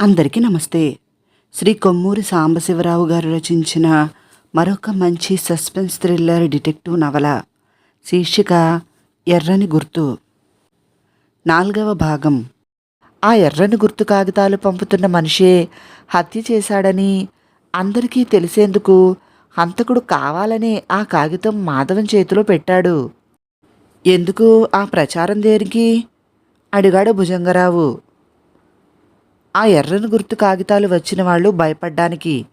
అందరికీ నమస్తే. శ్రీ కొమ్మూరి సాంబశివరావు గారు రచించిన మరొక మంచి సస్పెన్స్ థ్రిల్లర్ డిటెక్టివ్ నవల శీర్షిక ఎర్రని గుర్తు. నాలుగవ భాగం. ఆ ఎర్రని గుర్తు కాగితాలు పంపుతున్న మనిషే హత్య చేశాడని అందరికీ తెలిసేందుకు హంతకుడు కావాలనే ఆ కాగితం మాధవం చేతిలో పెట్టాడు. ఎందుకు ఆ ప్రచారం దేనికి? అడిగాడు భుజంగరావు. ఆ ఎర్రని గుర్తు కాగితాలు వచ్చిన వాళ్ళు భయపడ్డానికి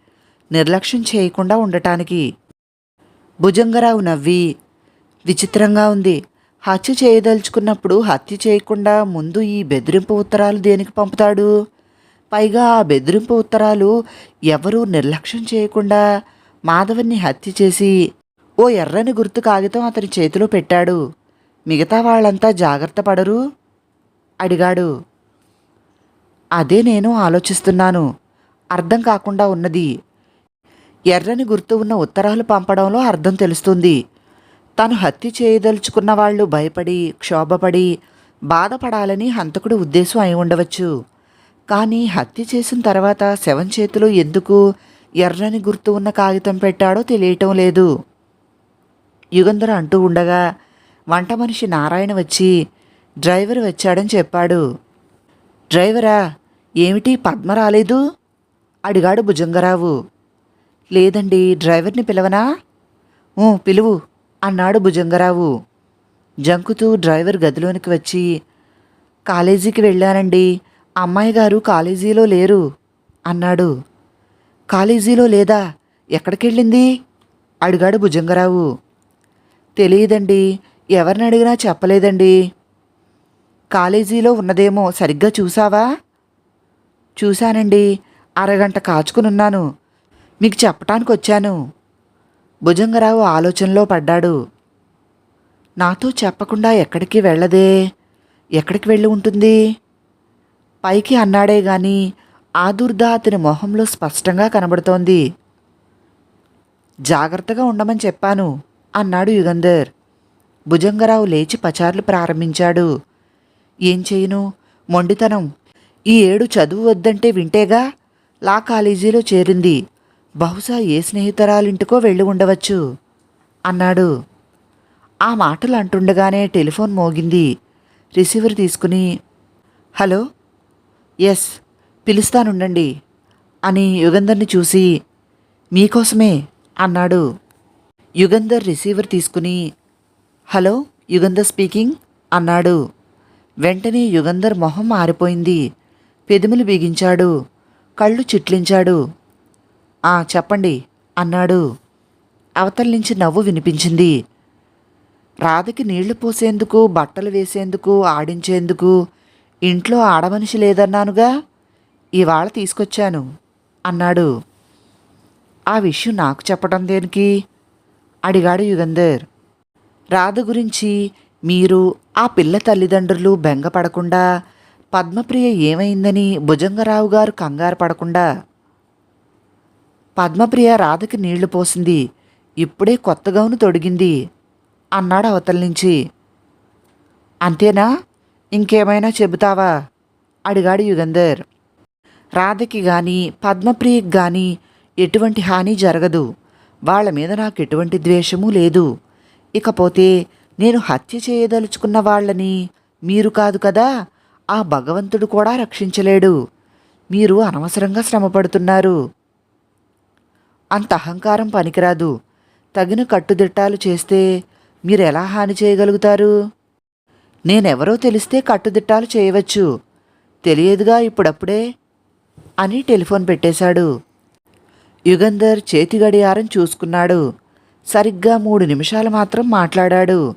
నిర్లక్ష్యం చేయకుండా ఉండటానికి. భుజంగరావు నవ్వి విచిత్రంగా ఉంది. హత్య చేయదలుచుకున్నప్పుడు హత్య చేయకుండా ముందు ఈ బెదిరింపు ఉత్తరాలు దేనికి పంపుతాడు? పైగా ఆ బెదిరింపు ఉత్తరాలు ఎవరూ నిర్లక్ష్యం చేయకుండా మాధవన్ని హత్య చేసి ఓ ఎర్రని గుర్తు కాగితం అతని చేతిలో పెట్టాడు. మిగతా వాళ్ళంతా జాగ్రత్త పడరు? అడిగాడు. అదే నేను ఆలోచిస్తున్నాను. అర్థం కాకుండా ఉన్నది. ఎర్రని గుర్తు ఉన్న ఉత్తరాలు పంపడంలో అర్థం తెలుస్తుంది. తను హత్య చేయదలుచుకున్న వాళ్ళు భయపడి క్షోభపడి బాధపడాలని హంతకుడి ఉద్దేశం అయి ఉండవచ్చు. కానీ హత్య చేసిన తర్వాత శవం చేతిలో ఎందుకు ఎర్రని గుర్తు ఉన్న కాగితం పెట్టాడో తెలియటం లేదు. యుగంధర అంటూ ఉండగా వంట మనిషి నారాయణ వచ్చి డ్రైవర్ వచ్చాడని చెప్పాడు. డ్రైవరా ఏమిటి పద్మ రాలేదు? అడిగాడు భుజంగరావు. లేదండి డ్రైవర్ని పిలవనా? పిలువు అన్నాడు భుజంగరావు. జంకుతూ డ్రైవర్ గదిలోనికి వచ్చి కాలేజీకి వెళ్ళానండి అమ్మాయి గారు కాలేజీలో లేరు అన్నాడు. కాలేజీలో లేదా? ఎక్కడికెళ్ళింది? అడిగాడు భుజంగరావు. తెలియదండి ఎవరిని అడిగినా చెప్పలేదండి. కాలేజీలో ఉన్నదేమో సరిగ్గా చూసావా? చూశానండి. అరగంట కాచుకునున్నాను. మీకు చెప్పటానికి వచ్చాను భుజంగరావు ఆలోచనలో పడ్డాడు. నాతో చెప్పకుండా ఎక్కడికి వెళ్ళదే? ఎక్కడికి వెళ్ళి ఉంటుంది? పైకి అన్నాడే గాని ఆదుర్ద అతని మొహంలో స్పష్టంగా కనబడుతోంది. జాగ్రత్తగా ఉండమని చెప్పాను అన్నాడు యుగంధర్. భుజంగరావు లేచి పచార్లు ప్రారంభించాడు. ఏం చేయను? మొండితనం. ఈ ఏడు చదువు వద్దంటే వింటేగా లా కాలేజీలో చేరింది. బహుశా ఏ స్నేహితురాలింటికో వెళ్ళి ఉండవచ్చు అన్నాడు. ఆ మాటలు అంటుండగానే టెలిఫోన్ మోగింది. రిసీవర్ తీసుకుని హలో ఎస్ పిలుస్తానుండండి అని యుగంధర్ని చూసి మీకోసమే అన్నాడు. యుగంధర్ రిసీవర్ తీసుకుని హలో యుగంధర్ స్పీకింగ్ అన్నాడు. వెంటనే యుగంధర్ మొహం మారిపోయింది. పెదిములు బిగించాడు. కళ్ళు చిట్లించాడు. ఆ చెప్పండి అన్నాడు. అవతల నుంచి నవ్వు వినిపించింది. రాధకి నీళ్ళు పోసేందుకు బట్టలు వేసేందుకు ఆడించేందుకు ఇంట్లో ఆడమనిషి లేదన్నానుగా? ఇవాళ తీసుకొచ్చాను అన్నాడు. ఆ విషయం నాకు చెప్పడం దేనికి? అడిగాడు యుగంధర్. రాధ గురించి మీరు ఆ పిల్ల తల్లిదండ్రులు బెంగపడకుండా పద్మప్రియ ఏమైందని భుజంగరావు గారు కంగారు పడకుండా. పద్మప్రియ రాధకి నీళ్ళు పోసింది. ఇప్పుడే కొత్త గౌను తొడిగింది. అన్నాడు అవతల నుంచి. అంతేనా? ఇంకేమైనా చెబుతావా? అడిగాడు యుగంధర్. రాధకి గాని పద్మప్రియకి గాని ఎటువంటి హాని జరగదు. వాళ్ళ మీద నాకు ఎటువంటి ద్వేషము లేదు. ఇకపోతే నేను హత్య చేయదలుచుకున్న వాళ్ళని. మీరు కాదు కదా ఆ భగవంతుడు కూడా రక్షించలేడు. మీరు అనవసరంగా శ్రమపడుతున్నారు. అంత అహంకారం పనికిరాదు. తగిన కట్టుదిట్టాలు చేస్తే మీరు ఎలా హాని చేయగలుగుతారు? నేనెవరో తెలిస్తే కట్టుదిట్టాలు చేయవచ్చు. తెలియదుగా ఇప్పుడప్పుడే అని టెలిఫోన్ పెట్టేశాడు. యుగంధర్ చేతి గడియారం చూసుకున్నాడు. సరిగ్గా మూడు నిమిషాలు మాత్రం మాట్లాడాడు.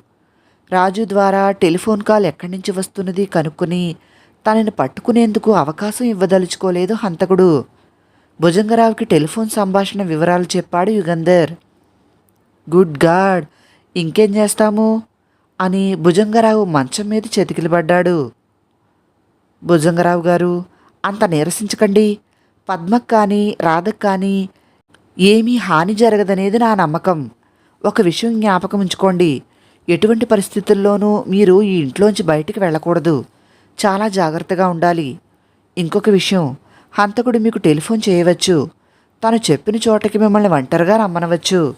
రాజు ద్వారా టెలిఫోన్ కాల్ ఎక్కడి నుంచి వస్తున్నది కనుక్కుని తనని పట్టుకునేందుకు అవకాశం ఇవ్వదలుచుకోలేదు హంతకుడు. భుజంగరావుకి టెలిఫోన్ సంభాషణ వివరాలు చెప్పాడు యుగంధర్. గుడ్ గాడ్ ఇంకేం చేస్తాము? అని భుజంగరావు మంచం మీద చెతికిలబడ్డాడు. భుజంగరావు గారు అంత నీరసించకండి. పద్మకు కానీ రాధక్ కానీ ఏమీ హాని జరగదనేది నా నమ్మకం. ఒక విషయం జ్ఞాపకం ఉంచుకోండి. ఎటువంటి పరిస్థితుల్లోనూ మీరు ఈ ఇంట్లోంచి బయటికి వెళ్ళకూడదు. చాలా జాగ్రత్తగా ఉండాలి. ఇంకొక విషయం హంతకుడు మీకు టెలిఫోన్ చేయవచ్చు. తను చెప్పిన చోటకి మిమ్మల్ని ఒంటరిగా రమ్మనవచ్చు.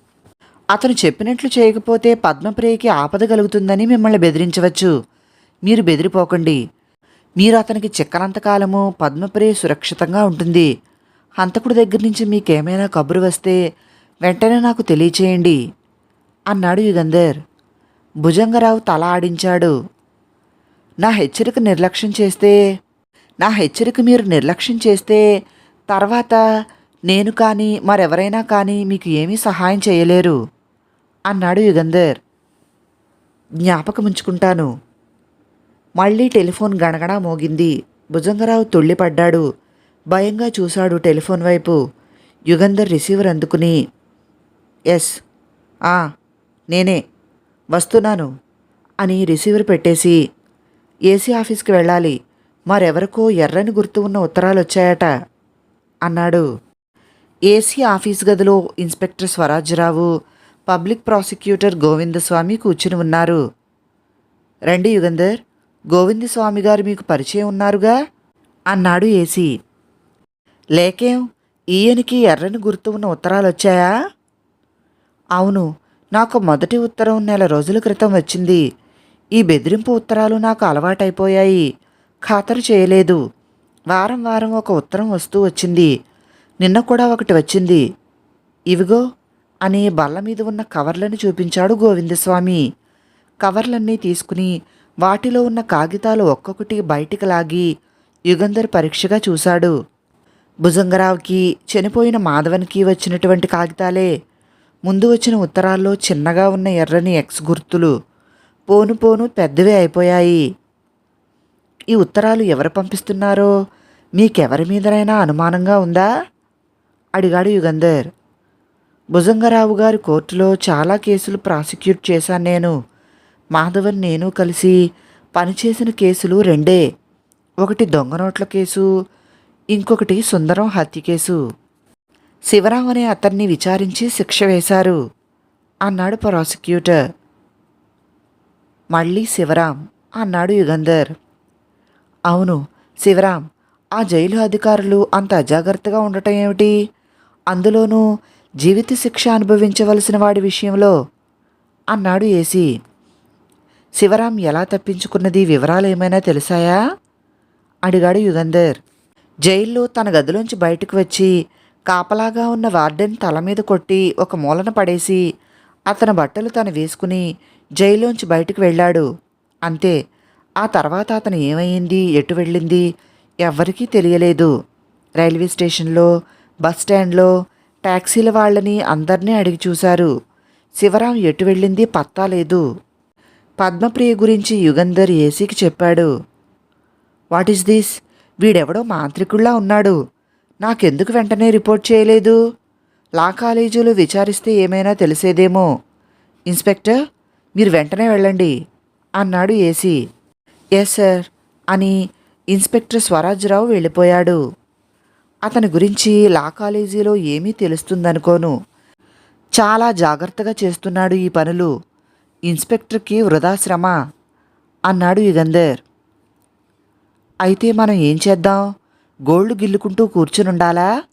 అతను చెప్పినట్లు చేయకపోతే పద్మప్రియకి ఆపద కలుగుతుందని మిమ్మల్ని బెదిరించవచ్చు. మీరు బెదిరిపోకండి. మీరు అతనికి చిక్కనంతకాలము పద్మప్రియ సురక్షితంగా ఉంటుంది. హంతకుడి దగ్గర నుంచి మీకేమైనా కబురు వస్తే వెంటనే నాకు తెలియచేయండి అన్నాడు యుగంధర్. భుజంగరావు తల ఆడించాడు. నా హెచ్చరిక నిర్లక్ష్యం చేస్తే నా హెచ్చరిక మీరు నిర్లక్ష్యం చేస్తే తర్వాత నేను కానీ మరెవరైనా కానీ మీకు ఏమీ సహాయం చేయలేరు అన్నాడు యుగంధర్. జ్ఞాపకముంచుకుంటాను మళ్ళీ టెలిఫోన్ గణగణ మోగింది. భుజంగరావు తుళ్ళిపడ్డాడు. భయంగా చూశాడు టెలిఫోన్ వైపు. యుగంధర్ రిసీవర్ అందుకుని ఎస్ ఆ నేనే. వస్తున్నాను అని రిసీవర్ పెట్టేసి ఏసీ ఆఫీస్కి వెళ్ళాలి. మరెవరికో ఎర్రని గుర్తు ఉన్న ఉత్తరాలు వచ్చాయట అన్నాడు. ఏసీ ఆఫీస్ గదిలో inspector Swarajyarao public prosecutor Govindaswamy కూర్చుని ఉన్నారు. రండి యుగంధర్ గోవిందస్వామి గారు మీకు పరిచయం ఉన్నారుగా? అన్నాడు ఏసీ. లేకేం ఈయనకి ఎర్రని గుర్తు ఉన్న ఉత్తరాలు వచ్చాయా అవును నాకు మొదటి ఉత్తరం నెల రోజుల క్రితం వచ్చింది. ఈ బెదిరింపు ఉత్తరాలు నాకు అలవాటైపోయాయి. ఖాతరు చేయలేదు. వారం వారం ఒక ఉత్తరం వస్తూ వచ్చింది. నిన్న కూడా ఒకటి వచ్చింది. ఇవిగో అని బల్ల మీద ఉన్న కవర్లను చూపించాడు గోవిందస్వామి. కవర్లన్నీ తీసుకుని వాటిలో ఉన్న కాగితాలు ఒక్కొక్కటి బయటికి లాగి యుగంధర్ పరీక్షగా చూశాడు. భుజంగరావుకి చనిపోయిన మాధవన్కి వచ్చినటువంటి కాగితాలే. ముందు వచ్చిన ఉత్తరాల్లో చిన్నగా ఉన్న ఎర్రని ఎక్స్ గుర్తులు పోను పోను పెద్దవే అయిపోయాయి. ఈ ఉత్తరాలు ఎవరు పంపిస్తున్నారో మీకెవరి మీదనైనా అనుమానంగా ఉందా? అడిగాడు యుగంధర్. భుజంగరావు గారి కోర్టులో చాలా కేసులు ప్రాసిక్యూట్ చేశాను నేను. మాధవన్ నేను కలిసి పనిచేసిన కేసులు రెండే. ఒకటి దొంగ నోట్ల కేసు ఇంకొకటి సుందరం హత్య కేసు. శివరాం అనే అతన్ని విచారించి శిక్ష వేశారు అన్నాడు ప్రాసిక్యూటర్. మళ్ళీ శివరాం అన్నాడు యుగంధర్. అవును శివరాం ఆ జైలు అధికారులు అంత అజాగ్రత్తగా ఉండటం ఏమిటి? అందులోనూ జీవిత శిక్ష అనుభవించవలసిన వాడి విషయంలో అన్నాడు ఏసీ. శివరాం ఎలా తప్పించుకున్నది వివరాలు ఏమైనా తెలిసాయా? అడిగాడు యుగంధర్. జైల్లో తన గదిలోంచి బయటకు వచ్చి కాపలాగా ఉన్న వార్డెన్ తల మీద కొట్టి ఒక మూలన పడేసి అతని బట్టలు తను వేసుకుని జైల్లోంచి బయటకు వెళ్ళాడు. అంతే ఆ తర్వాత అతను ఏమైంది ఎటు వెళ్ళింది ఎవ్వరికీ తెలియలేదు. రైల్వే స్టేషన్లో బస్ స్టాండ్లో ట్యాక్సీల వాళ్ళని అందరినీ అడిగి చూశారు. శివరాం ఎటు వెళ్ళింది పత్తా లేదు. పద్మప్రియ గురించి యుగంధర్ ఏసీకి చెప్పాడు. What is this? వీడెవడో మాంత్రికుల్లా ఉన్నాడు. నాకెందుకు వెంటనే రిపోర్ట్ చేయలేదు? లా కాలేజీలో విచారిస్తే ఏమైనా తెలిసేదేమో. ఇన్స్పెక్టర్ మీరు వెంటనే వెళ్ళండి అన్నాడు ఏసీ. ఎస్ సార్ అని ఇన్స్పెక్టర్ స్వరాజ్రావు వెళ్ళిపోయాడు. అతని గురించి లా కాలేజీలో ఏమీ తెలుస్తుందనుకోను. చాలా జాగ్రత్తగా చేస్తున్నాడు ఈ పనులు. ఇన్స్పెక్టర్కి వృధాశ్రమ అన్నాడు యుగంధర్. అయితే మనం ఏం చేద్దాం? గోల్డ్ గిల్లుకుంటూ కూర్చునుండాలా?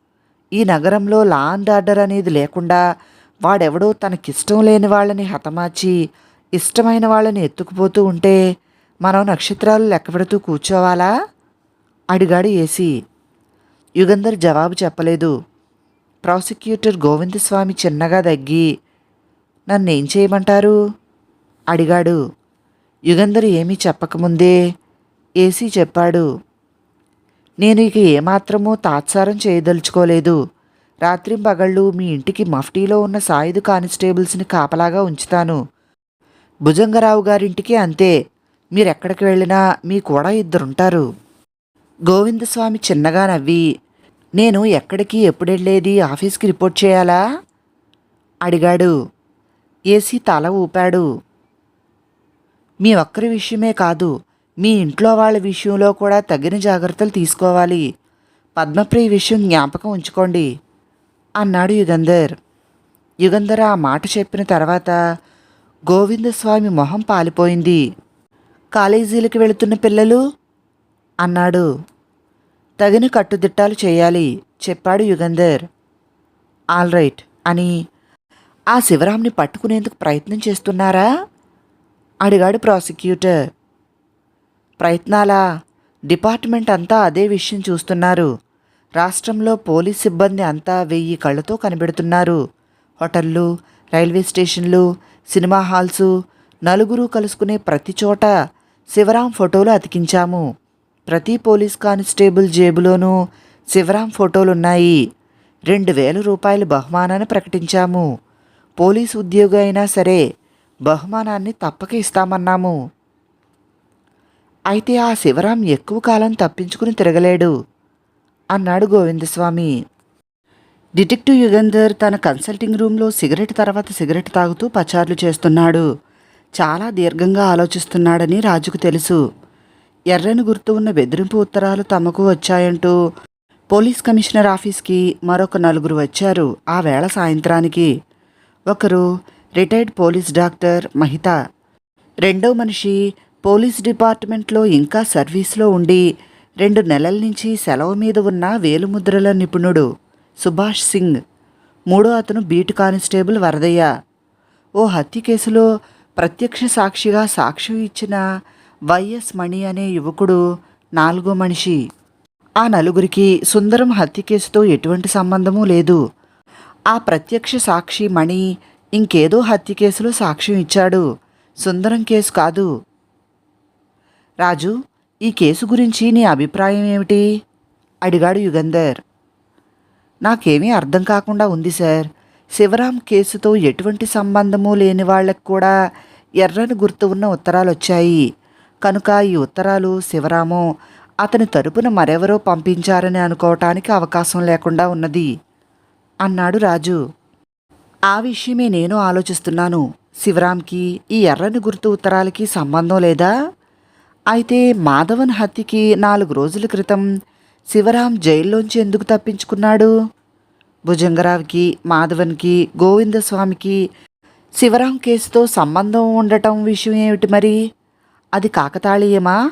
ఈ నగరంలో లా అండ్ ఆర్డర్ అనేది లేకుండా వాడెవడో తనకిష్టం లేని వాళ్ళని హతమార్చి ఇష్టమైన వాళ్ళని ఎత్తుకుపోతూ ఉంటే మనం నక్షత్రాలు లెక్కపెడుతూ కూర్చోవాలా? అడిగాడు ఏసీ. యుగంధర్ జవాబు చెప్పలేదు. ప్రాసిక్యూటర్ గోవిందస్వామి చిన్నగా దగ్గి నన్నేం చేయమంటారు? అడిగాడు. యుగంధర్ ఏమీ చెప్పకముందే ఏసీ చెప్పాడు. నేను ఇక ఏమాత్రమూ తాత్సారం చేయదలుచుకోలేదు. రాత్రింపగళ్ళు మీ ఇంటికి మఫ్టీలో ఉన్న సాయుధ కానిస్టేబుల్స్ని కాపలాగా ఉంచుతాను. భుజంగరావు గారింటికి అంతే. మీరెక్కడికి వెళ్ళినా మీ కూడా ఇద్దరుంటారు. గోవిందస్వామి చిన్నగా నవ్వి నేను ఎక్కడికి ఎప్పుడెళ్ళేది ఆఫీస్కి రిపోర్ట్ చేయాలా? అడిగాడు. ఏసీ తల ఊపాడు. మీ ఒక్కరి విషయమే కాదు మీ ఇంట్లో వాళ్ళ విషయంలో కూడా తగిన జాగ్రత్తలు తీసుకోవాలి. పద్మప్రియ విషయం జ్ఞాపకం ఉంచుకోండి. అన్నాడు యుగంధర్. యుగంధర్ ఆ మాట చెప్పిన తర్వాత గోవిందస్వామి మొహం పాలిపోయింది. కాలేజీలకు వెళుతున్న పిల్లలు? అన్నాడు. తగిన కట్టుదిట్టాలు చేయాలి చెప్పాడు యుగంధర్. ఆల్ రైట్ అని ఆ శివరాంని పట్టుకునేందుకు ప్రయత్నం చేస్తున్నారా? అడిగాడు ప్రాసిక్యూటర్. ప్రయత్నాలా? డిపార్ట్మెంట్ అంతా అదే విషయం చూస్తున్నారు. రాష్ట్రంలో పోలీస్ సిబ్బంది అంతా వెయ్యి కళ్ళతో కనిపెడుతున్నారు. హోటళ్ళు రైల్వే స్టేషన్లు సినిమా హాల్సు నలుగురు కలుసుకునే ప్రతి చోట శివరాం ఫోటోలు అతికించాము. ప్రతి పోలీస్ కానిస్టేబుల్ జేబులోనూ శివరాం ఫోటోలున్నాయి. రెండు వేల రూపాయల బహుమానాన్ని ప్రకటించాము. పోలీసు ఉద్యోగి అయినా సరే బహుమానాన్ని తప్పక ఇస్తామన్నాము. అయితే ఆ శివరాం ఎక్కువ కాలం తప్పించుకుని తిరగలేడు అన్నాడు గోవిందస్వామి. డిటెక్టివ్ యుగంధర్ తన కన్సల్టింగ్ రూమ్లో సిగరెట్ తర్వాత సిగరెట్ తాగుతూ పచార్లు చేస్తున్నాడు. చాలా దీర్ఘంగా ఆలోచిస్తున్నాడని రాజుకు తెలుసు. ఎర్రని గుర్తు ఉన్న బెదిరింపు ఉత్తరాలు తమకు వచ్చాయంటూ పోలీస్ కమిషనర్ ఆఫీస్కి మరొక నలుగురు వచ్చారు ఆ వేళ సాయంత్రానికి. ఒకరు రిటైర్డ్ పోలీస్ డాక్టర్ మహిత రెండో మనిషి పోలీస్ డిపార్ట్మెంట్లో ఇంకా సర్వీస్లో ఉండి రెండు నెలల నుంచి సెలవు మీద ఉన్న వేలుముద్రల నిపుణుడు సుభాష్ సింగ్ మూడో అతను బీట్ కానిస్టేబుల్ వరదయ్య. ఓ హత్య కేసులో ప్రత్యక్ష సాక్షిగా సాక్ష్యం ఇచ్చిన వైఎస్ మణి అనే యువకుడు నాలుగో మనిషి. ఆ నలుగురికి సుందరం హత్య కేసుతో ఎటువంటి సంబంధమూ లేదు. ఆ ప్రత్యక్ష సాక్షి మణి ఇంకేదో హత్య కేసులో సాక్ష్యం ఇచ్చాడు. సుందరం కేసు కాదు. రాజు ఈ కేసు గురించి నీ అభిప్రాయం ఏమిటి? అడిగాడు యుగంధర్. నాకేమీ అర్థం కాకుండా ఉంది సార్. శివరాం కేసుతో ఎటువంటి సంబంధము లేని వాళ్ళకు కూడా ఎర్రని గుర్తు ఉన్న ఉత్తరాలు వచ్చాయి కనుక ఈ ఉత్తరాలు శివరాము అతని తరపున మరెవరో పంపించారని అనుకోవటానికి అవకాశం లేకుండా ఉన్నది అన్నాడు రాజు. ఆ విషయమే నేను ఆలోచిస్తున్నాను. శివరాంకి ఈ ఎర్రని గుర్తు ఉత్తరాలకి సంబంధం లేదా? అయితే మాధవన్ హత్యకి నాలుగు రోజుల క్రితం శివరాం జైల్లోంచి ఎందుకు తప్పించుకున్నాడు? భుజంగరావుకి మాధవన్కి గోవిందస్వామికి శివరాం కేసుతో సంబంధం ఉండటం విషయం ఏమిటి మరి? అది కాకతాళీయమా?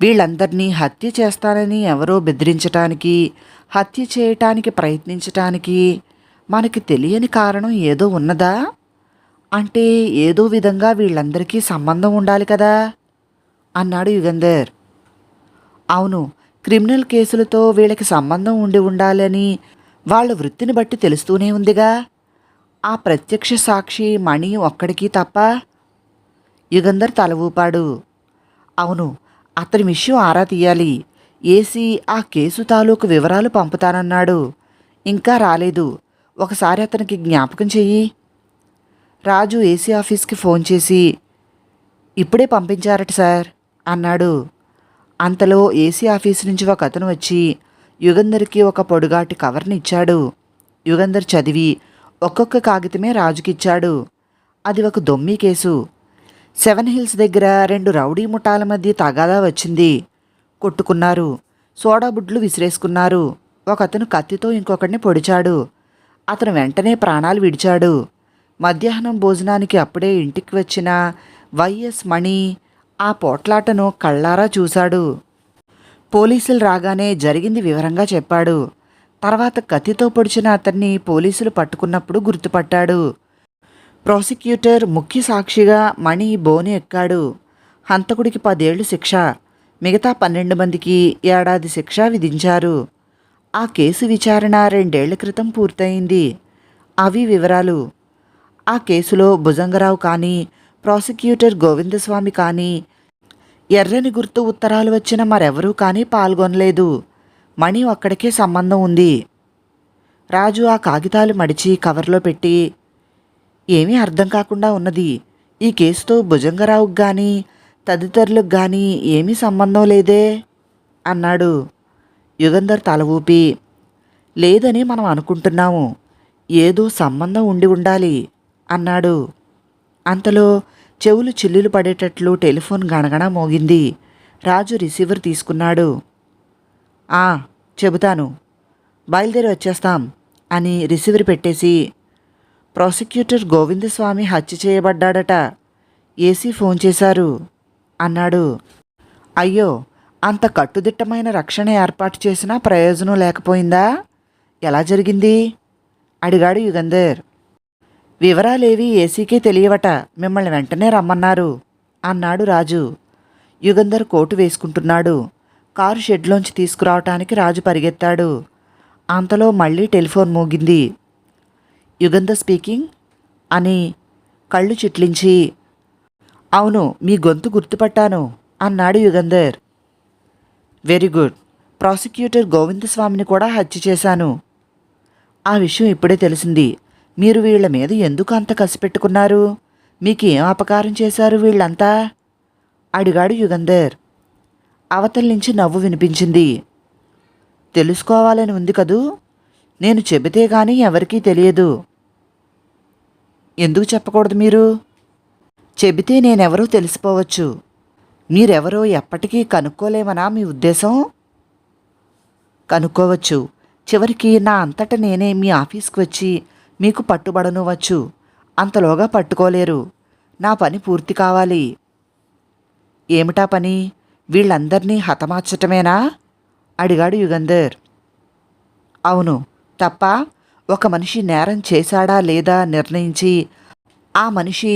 వీళ్ళందరినీ హత్య చేస్తానని ఎవరో బెదిరించటానికి హత్య చేయటానికి ప్రయత్నించటానికి మనకి తెలియని కారణం ఏదో ఉన్నదా? అంటే ఏదో విధంగా వీళ్ళందరికీ సంబంధం ఉండాలి కదా? అన్నాడు యుగంధర్. అవును క్రిమినల్ కేసులతో వీళ్ళకి సంబంధం ఉండి ఉండాలని వాళ్ళ వృత్తిని బట్టి తెలుస్తూనే ఉందిగా. ఆ ప్రత్యక్ష సాక్షి మణి ఒక్కడికి తప్ప యుగంధర్ తల ఊపాడు. అవును అతని విషయం ఆరా తీయాలి. ఏసీ ఆ కేసు తాలూకు వివరాలు పంపుతానన్నాడు. ఇంకా రాలేదు. ఒకసారి అతనికి జ్ఞాపకం చెయ్యి. రాజు ఏసీ ఆఫీస్కి ఫోన్ చేసి ఇప్పుడే పంపించారట సార్. అన్నాడు. అంతలో ఏసీ ఆఫీస్ నుంచి ఒక అతను వచ్చి యుగంధర్కి ఒక పొడుగాటి కవర్ని ఇచ్చాడు. యుగంధర్ చదివి ఒక్కొక్క కాగితమే రాజుకిచ్చాడు. అది ఒక దొమ్మి కేసు. సెవెన్ హిల్స్ దగ్గర రెండు రౌడీ ముఠాల మధ్య తగాదా వచ్చింది. కొట్టుకున్నారు. సోడా బుడ్లు విసిరేసుకున్నారు. ఒకతను కత్తితో ఇంకొకడిని పొడిచాడు. అతను వెంటనే ప్రాణాలు విడిచాడు. మధ్యాహ్నం భోజనానికి అప్పుడే ఇంటికి వచ్చిన వైఎస్ మణి ఆ పోట్లాటను కళ్ళారా చూశాడు. పోలీసులు రాగానే జరిగింది వివరంగా చెప్పాడు. తర్వాత కత్తితో పొడిచిన అతన్ని పోలీసులు పట్టుకున్నప్పుడు గుర్తుపట్టాడు. ప్రాసిక్యూటర్ ముఖ్య సాక్షిగా మణి బోను ఎక్కాడు. హంతకుడికి పదేళ్ళు శిక్ష మిగతా పన్నెండు మందికి ఏడాది శిక్ష విధించారు. ఆ కేసు విచారణ రెండేళ్ళ క్రితం పూర్తయింది. అవి వివరాలు. ఆ కేసులో భుజంగరావు కానీ ప్రాసిక్యూటర్ గోవిందస్వామి కానీ ఎర్రని గుర్తు ఉత్తరాలు వచ్చిన మరెవరూ కానీ పాల్గొనలేదు. మణి ఒక్కడికే సంబంధం ఉంది. రాజు ఆ కాగితాలు మడిచి కవర్లో పెట్టి ఏమీ అర్థం కాకుండా ఉన్నది. ఈ కేసుతో భుజంగరావుకు కానీ తదితరులకు కానీ ఏమీ సంబంధం లేదే? అన్నాడు. యుగంధర్ తల ఊపి లేదని మనం అనుకుంటున్నాము. ఏదో సంబంధం ఉండి ఉండాలి అన్నాడు. అంతలో చెవులు చిల్లులు పడేటట్లు టెలిఫోన్ గణగణ మోగింది. రాజు రిసీవర్ తీసుకున్నాడు. ఆ చెబుతాను. బయలుదేరి వచ్చేస్తాం అని రిసీవర్ పెట్టేసి ప్రాసిక్యూటర్ గోవిందస్వామి హత్య చేయబడ్డాడట. ఏసీ ఫోన్ చేశారు అన్నాడు. అయ్యో అంత కట్టుదిట్టమైన రక్షణ ఏర్పాటు చేసినా ప్రయోజనం లేకపోయిందా? ఎలా జరిగింది? అడిగాడు యుగంధర్. వివరాలేవి ఏసీకే తెలియవట. మిమ్మల్ని వెంటనే రమ్మన్నారు అన్నాడు రాజు. యుగంధర్ కోటు వేసుకుంటున్నాడు. కారు షెడ్లోంచి తీసుకురావటానికి రాజు పరిగెత్తాడు. అంతలో మళ్ళీ టెలిఫోన్ మోగింది. యుగంధర్ స్పీకింగ్? అని కళ్ళు చిట్లించి అవును మీ గొంతు గుర్తుపట్టాను అన్నాడు యుగంధర్. Very good. ప్రాసిక్యూటర్ గోవిందస్వామిని కూడా హత్య చేశాను. ఆ విషయం ఇప్పుడే తెలిసింది. మీరు వీళ్ళ మీద ఎందుకు అంత కసిపెట్టుకున్నారు మీకు ఏం అపకారం చేశారు వీళ్ళంతా? అడిగాడు యుగంధర్. అవతల నుంచి నవ్వు వినిపించింది. తెలుసుకోవాలని ఉంది కదూ? నేను చెబితే గాని ఎవరికీ తెలియదు. ఎందుకు చెప్పకూడదు మీరు? చెబితే నేనెవరో తెలిసిపోవచ్చు. మీరెవరో ఎప్పటికీ కనుక్కోలేమనా మీ ఉద్దేశం? కనుక్కోవచ్చు. చివరికి నా అంతట నేనే మీ ఆఫీస్కి వచ్చి మీకు పట్టుబడనువచ్చు. అంతలోగా పట్టుకోలేరు. నా పని పూర్తి కావాలి. ఏమిటా పని? వీళ్ళందర్నీ హతమార్చటమేనా? అడిగాడు యుగంధర్. అవును. తప్ప ఒక మనిషి నేరం చేశాడా లేదా నిర్ణయించి ఆ మనిషి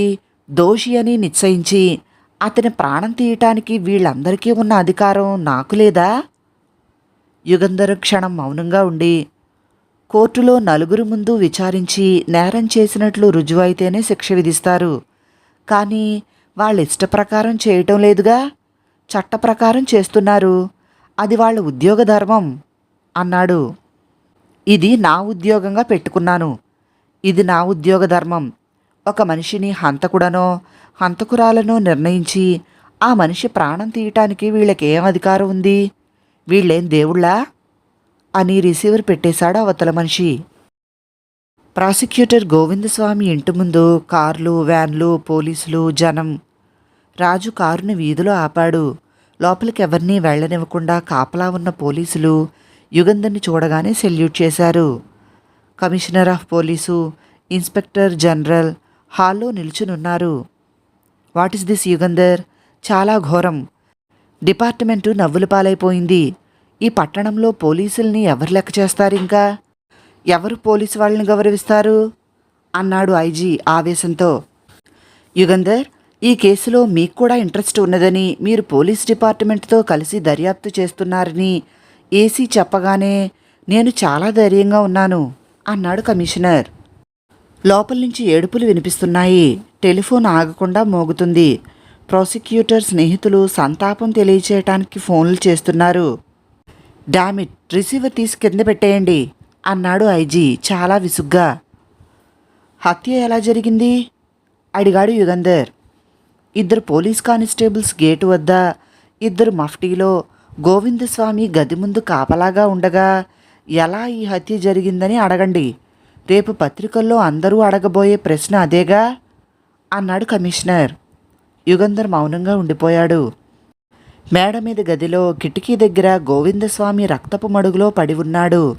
దోషి అని నిశ్చయించి అతని ప్రాణం తీయటానికి వీళ్ళందరికీ ఉన్న అధికారం నాకు లేదా? యుగంధర్ క్షణం మౌనంగా ఉండి కోర్టులో నలుగురు ముందు విచారించి నేరం చేసినట్లు రుజువైతేనే శిక్ష విధిస్తారు. కానీ వాళ్ళ ఇష్ట ప్రకారం చేయటం లేదుగా? చట్ట ప్రకారం చేస్తున్నారు. అది వాళ్ళ ఉద్యోగ ధర్మం అన్నాడు. ఇది నా ఉద్యోగంగా పెట్టుకున్నాను. ఇది నా ఉద్యోగ ధర్మం. ఒక మనిషిని హంతకుడనో హంతకురాలనో నిర్ణయించి ఆ మనిషి ప్రాణం తీయటానికి వీళ్ళకేం అధికారం ఉంది? వీళ్ళేం దేవుళ్ళా? అని రిసీవర్ పెట్టేశాడు అవతల మనిషి. ప్రాసిక్యూటర్ గోవిందస్వామి ఇంటి ముందు కార్లు వ్యాన్లు పోలీసులు జనం. రాజు కారుని వీధిలో ఆపాడు. లోపలికి ఎవరినీ వెళ్ళనివ్వకుండా కాపలా ఉన్న పోలీసులు యుగంధర్ని చూడగానే సెల్యూట్ చేశారు. Commissioner of police inspector general హాల్లో నిల్చునున్నారు. What is this Yugandhar? చాలా ఘోరం. డిపార్ట్మెంటు నవ్వుల పాలైపోయింది. ఈ పట్టణంలో పోలీసుల్ని ఎవరు లెక్క చేస్తారు ఇంకా? ఎవరు పోలీసు వాళ్ళని గౌరవిస్తారు? అన్నాడు ఐజీ ఆవేశంతో. యుగంధర్ ఈ కేసులో మీకు కూడా ఇంట్రెస్ట్ ఉన్నదని మీరు పోలీస్ డిపార్ట్మెంట్తో కలిసి దర్యాప్తు చేస్తున్నారని ఏసీ చెప్పగానే నేను చాలా ధైర్యంగా ఉన్నాను అన్నాడు కమిషనర్. లోపల నుంచి ఏడుపులు వినిపిస్తున్నాయి. టెలిఫోన్ ఆగకుండా మోగుతుంది. ప్రాసిక్యూటర్ స్నేహితులు సంతాపం తెలియచేయటానికి ఫోన్లు చేస్తున్నారు. డామిట్ రిసీవర్ తీసి కింద పెట్టేయండి అన్నాడు ఐజీ చాలా విసుగ్గా. హత్య ఎలా జరిగింది? అడిగాడు యుగంధర్. ఇద్దరు పోలీస్ కానిస్టేబుల్స్ గేటు వద్ద ఇద్దరు మఫ్టీలో గోవిందస్వామి గది ముందు కాపలాగా ఉండగా ఎలా ఈ హత్య జరిగిందని అడగండి రేపు పత్రికల్లో అందరూ అడగబోయే ప్రశ్న అదేగా? అన్నాడు కమిషనర్. యుగంధర్ మౌనంగా ఉండిపోయాడు. మేడ మీద గదిలో కిటికీ దగ్గర గోవిందస్వామి రక్తపు మడుగులో పడి ఉన్నాడు.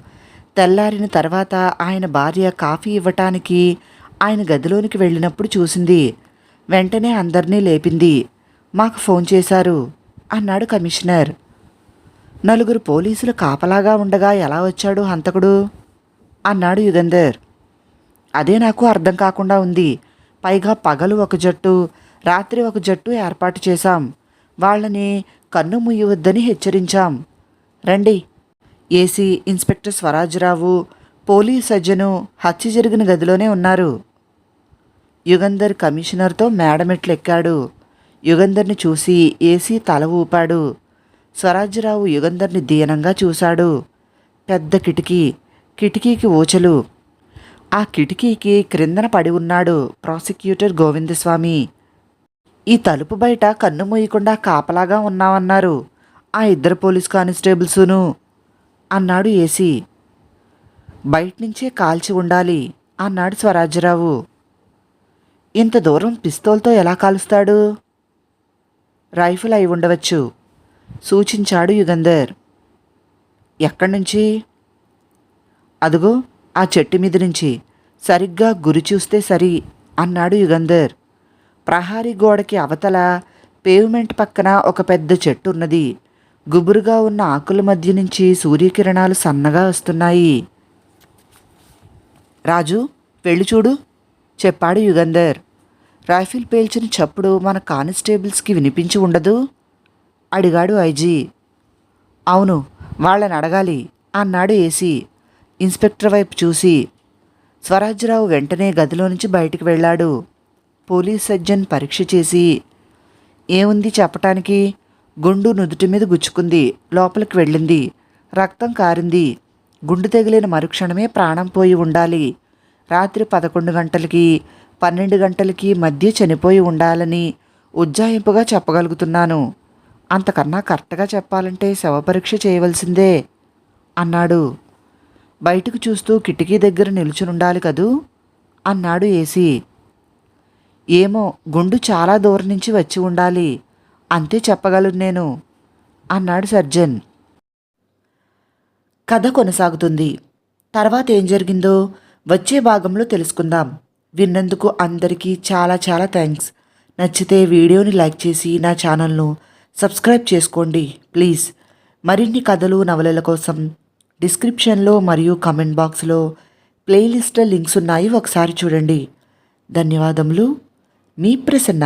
తెల్లారిన తర్వాత ఆయన భార్య కాఫీ ఇవ్వటానికి ఆయన గదిలోనికి వెళ్ళినప్పుడు చూసింది. వెంటనే అందరినీ లేపింది. మాకు ఫోన్ చేశారు అన్నాడు కమిషనర్. నలుగురు పోలీసులు కాపలాగా ఉండగా ఎలా వచ్చాడు హంతకుడు? అన్నాడు యుగంధర్. అదే నాకు అర్థం కాకుండా ఉంది. పైగా పగలు ఒక జట్టు రాత్రి ఒక జట్టు ఏర్పాటు చేశాం. వాళ్ళని కన్ను ముయ్యవద్దని హెచ్చరించాం. రండి. ఏసీ ఇన్స్పెక్టర్ స్వరాజ్రావు పోలీస్ సజ్జను హత్య జరిగిన గదిలోనే ఉన్నారు. యుగంధర్ కమిషనర్తో మేడమెట్లు ఎక్కాడు యుగంధర్ని చూసి ఏసీ తల ఊపాడు. స్వరాజ్యరావు యుగంధర్ని దీనంగా చూశాడు. పెద్ద కిటికీ కిటికీకి ఊచలు. ఆ కిటికీకి క్రిందన పడి ఉన్నాడు ప్రాసిక్యూటర్ గోవిందస్వామి. ఈ తలుపు బయట కన్ను మూయకుండా కాపలాగా ఉన్నామన్నారు ఆ ఇద్దరు పోలీస్ కానిస్టేబుల్సును అన్నాడు ఏసీ. బయట నుంచే కాల్చి ఉండాలి అన్నాడు స్వరాజ్యరావు. ఇంత దూరం పిస్తోల్తో ఎలా కాలుస్తాడు? రైఫిల్ అయి ఉండవచ్చు సూచించాడు యుగంధర్. ఎక్కడి నుంచి? అదుగో ఆ చెట్టు మీద నుంచి. సరిగ్గా గురి చూస్తే సరి అన్నాడు యుగంధర్. ప్రహారీ గోడకి అవతల పేవ్మెంట్ పక్కన ఒక పెద్ద చెట్టు ఉన్నది. గుబురుగా ఉన్న ఆకుల మధ్య నుంచి సూర్యకిరణాలు సన్నగా వస్తున్నాయి. రాజు వెళ్ళి చూడు చెప్పాడు యుగంధర్. రైఫిల్ పేల్చిన చప్పుడు మన కానిస్టేబుల్స్కి వినిపించి ఉండదు? అడిగాడు ఐజీ. అవును వాళ్ళని అడగాలి అన్నాడు ఏసీ. ఇన్స్పెక్టర్ వైపు చూసి స్వరాజ్యరావు వెంటనే గదిలో నుంచి బయటికి వెళ్ళాడు. పోలీస్ సర్జన్ పరీక్ష చేసి ఏముంది చెప్పటానికి? గుండు నుదుటి మీద గుచ్చుకుంది లోపలికి వెళ్ళింది రక్తం కారింది గుండు తగిలిన మరుక్షణమే ప్రాణం పోయి ఉండాలి రాత్రి పదకొండు గంటలకి పన్నెండు గంటలకి మధ్య చనిపోయి ఉండాలని ఉజ్జాయింపుగా చెప్పగలుగుతున్నాను. అంతకన్నా కరెక్ట్గా చెప్పాలంటే శవపరీక్ష చేయవలసిందే అన్నాడు. బయటకు చూస్తూ కిటికీ దగ్గర నిలుచునుండాలి కదూ? అన్నాడు ఏసీ. ఏమో గుండు చాలా దూరం నుంచి వచ్చి ఉండాలి. అంతే చెప్పగలను నేను అన్నాడు సర్జన్. కథ కొనసాగుతుంది. తర్వాత ఏం జరిగిందో వచ్చే భాగంలో తెలుసుకుందాం. విన్నందుకు అందరికీ చాలా చాలా థ్యాంక్స్. నచ్చితే వీడియోని లైక్ చేసి నా ఛానల్ను సబ్స్క్రైబ్ చేసుకోండి ప్లీజ్. మరిన్ని కథలు నవలల కోసం డిస్క్రిప్షన్లో మరియు కమెంట్ బాక్స్లో ప్లేలిస్ట్ల లింక్స్ ఉన్నాయి ఒకసారి చూడండి. ధన్యవాదములు. మీ ప్రసన్న